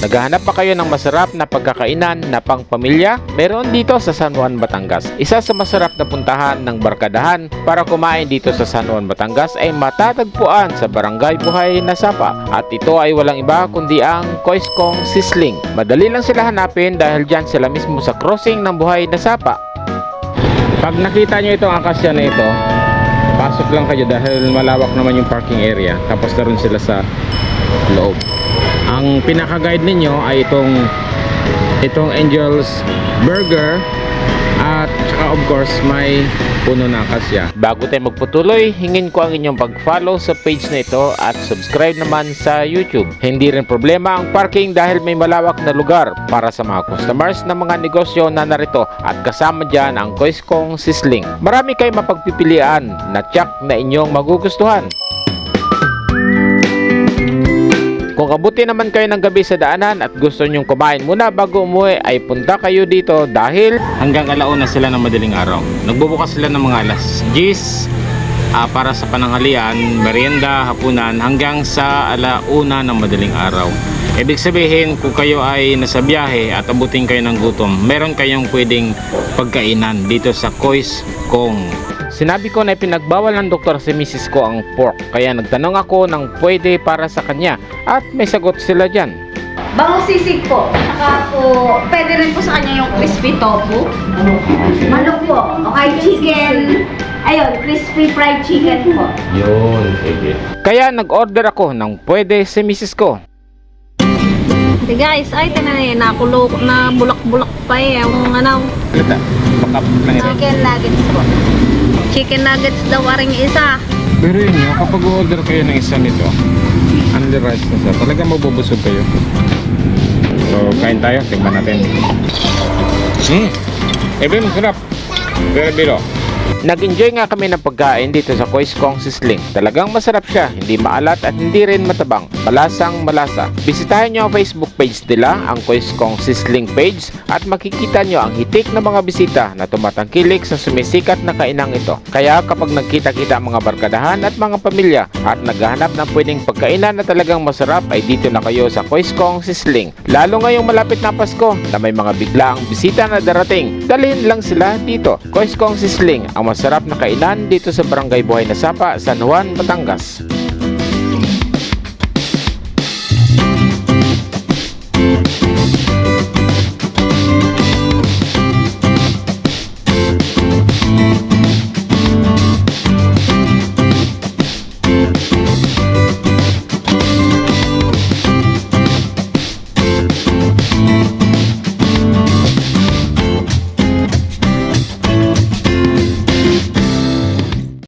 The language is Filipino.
Naghahanap pa kayo ng masarap na pagkakainan na pang pamilya? Meron dito sa San Juan, Batangas. Isa sa masarap na puntahan ng barkadahan para kumain dito sa San Juan, Batangas ay matatagpuan sa Barangay Buhay na Sapa. At ito ay walang iba kundi ang Koiskong Sisling. Madali lang sila hanapin dahil dyan sila mismo sa crossing ng Buhay na Sapa. Pag nakita nyo itong akasya na ito, pasok lang kayo dahil malawak naman yung parking area. Tapos na rin sila sa loob. Ang pinaka-guide ninyo ay itong itong Angel's Burger at saka of course may puno ng akasya. Bago tayo magputuloy, hingin ko ang inyong pag-follow sa page na ito at subscribe naman sa YouTube. Hindi rin problema ang parking dahil may malawak na lugar para sa mga customers ng mga negosyo na narito at kasama dyan ang Koiskong Sisling. Marami kayong mapagpipilian na tiyak na inyong magugustuhan. Kung abuti naman kayo ng gabi sa daanan at gusto nyong kumain muna bago umuwi ay punta kayo dito dahil hanggang alauna sila ng madaling araw. Nagbubukas sila ng mga alas 10 ah, para sa pananghalian, merienda, hapunan hanggang sa alauna ng madaling araw. Ibig sabihin kung kayo ay nasa biyahe at abutin kayo ng gutom, meron kayong pwedeng pagkainan dito sa Kois Kong. Sinabi ko na pinagbawal ng doktor si Mrs. ko ang pork kaya nagtanong ako ng pwede para sa kanya at may sagot sila dyan. Bango sisig po. Saka po, pwede rin po sa kanya yung crispy tofu. Manok po. Okay, chicken. Ayun, crispy fried chicken po. Yun, sige. Kaya nag-order ako ng pwede si Mrs. ko. Hey guys, ay tinanay na kulo na bulak-bulak pa eh. Yung ano, bakap lang ito. Chicken nuggets. Chicken nuggets daw aring isa. Pero yun yun, kapag order kayo ng isa nito, only rice na siya, talaga mabubusog kayo. So, kain tayo, tingnan natin. Hmm, Eben, sarap. Very bilo. Nag-enjoy nga kami ng pagkain dito sa Kois Kong Sisling. Talagang masarap siya, hindi maalat at hindi rin matabang. Malasang malasa. Bisitahin nyo ang Facebook page nila, ang Kois Kong Sisling page, at makikita nyo ang hitik ng mga bisita na tumatangkilik sa sumisikat na kainang ito. Kaya kapag nagkita-kita ang mga barkadahan at mga pamilya at naghahanap ng pwedeng pagkainan na talagang masarap ay dito na kayo sa Kois Kong Sisling. Lalo ngayong malapit na Pasko na may mga biglaang bisita na darating, dalhin lang sila dito. Kois Kong Sisling, ang masarap na kainan dito sa Barangay Buhay na Sapa, San Juan, Batangas.